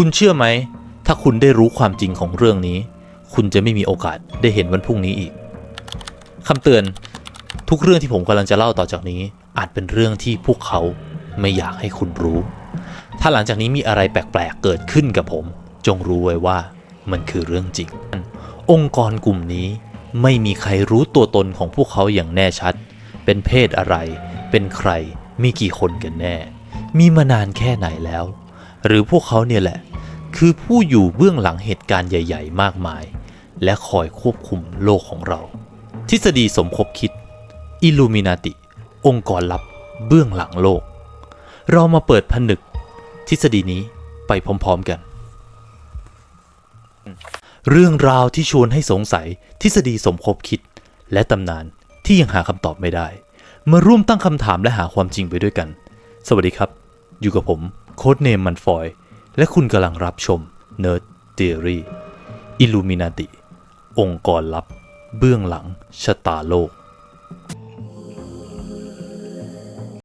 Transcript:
คุณเชื่อไหม ถ้าคุณได้รู้ความจริงของเรื่องนี้ คุณจะไม่มีโอกาสได้เห็นวันพรุ่งนี้อีกคำเตือนทุกเรื่องที่ผมกำลังจะเล่าต่อจากนี้ อาจเป็นเรื่องที่พวกเขาไม่อยากให้คุณรู้ ถ้าหลังจากนี้มีอะไรแปลกๆเกิดขึ้นกับผม จงรู้ไว้ว่ามันคือเรื่องจริง องค์กรกลุ่มนี้ไม่มีใครรู้ตัวตนของพวกเขาอย่างแน่ชัด เป็นเพศอะไร เป็นใคร มีกี่คนกันแน่ มีมานานแค่ไหนแล้ว หรือพวกเขาเนี่ยแหละ คือผู้อยู่เบื้องหลังเหตุการณ์ใหญ่ ๆ มากมาย และคอยควบคุมโลกของเรา ทฤษฎีสมคบคิดอิลูมินาติ องค์กรลับเบื้องหลังโลก เรามาเปิดผนึก ทฤษฎีนี้ไปพร้อมๆกัน เรื่องราวที่ชวนให้สงสัยทฤษฎีสมคบคิด และตำนานที่ยังหาคำตอบไม่ได้ มาร่วมตั้งคำถามและหาความจริงไปด้วยกัน สวัสดีครับ อยู่กับผม โค้ดเนมมันฟอย และคุณกำลังรับชม Nerd Theory Illuminati องค์กรลับ เบื้องหลังชะตาโลก